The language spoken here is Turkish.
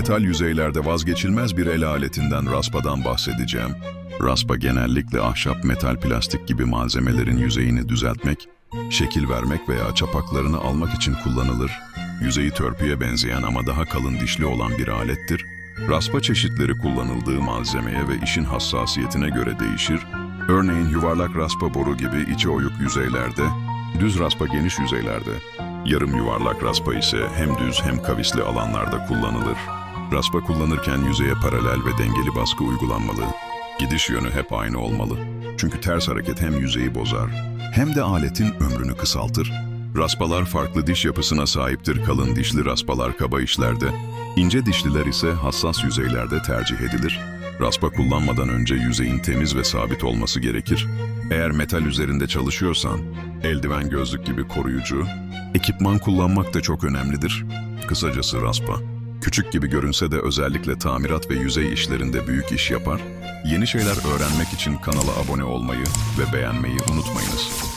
metal yüzeylerde vazgeçilmez bir el aletinden raspadan bahsedeceğim. Raspa genellikle ahşap, metal, plastik gibi malzemelerin yüzeyini düzeltmek, şekil vermek veya çapaklarını almak için kullanılır. Yüzeyi törpüye benzeyen ama daha kalın dişli olan bir alettir. Raspa çeşitleri kullanıldığı malzemeye ve işin hassasiyetine göre değişir. Örneğin yuvarlak raspa boru gibi içi oyuk yüzeylerde, düz raspa geniş yüzeylerde, yarım yuvarlak raspa ise hem düz hem kavisli alanlarda kullanılır. Raspa kullanırken yüzeye paralel ve dengeli baskı uygulanmalı. Gidiş yönü hep aynı olmalı. Çünkü ters hareket hem yüzeyi bozar hem de aletin ömrünü kısaltır. Raspalar farklı diş yapısına sahiptir. Kalın dişli raspalar kaba işlerde, ince dişliler ise hassas yüzeylerde tercih edilir. Raspa kullanmadan önce yüzeyin temiz ve sabit olması gerekir. Eğer metal üzerinde çalışıyorsan, eldiven gözlük gibi koruyucu, ekipman kullanmak da çok önemlidir. Kısacası raspa, küçük gibi görünse de özellikle tamirat ve yüzey işlerinde büyük iş yapar. Yeni şeyler öğrenmek için kanala abone olmayı ve beğenmeyi unutmayınız.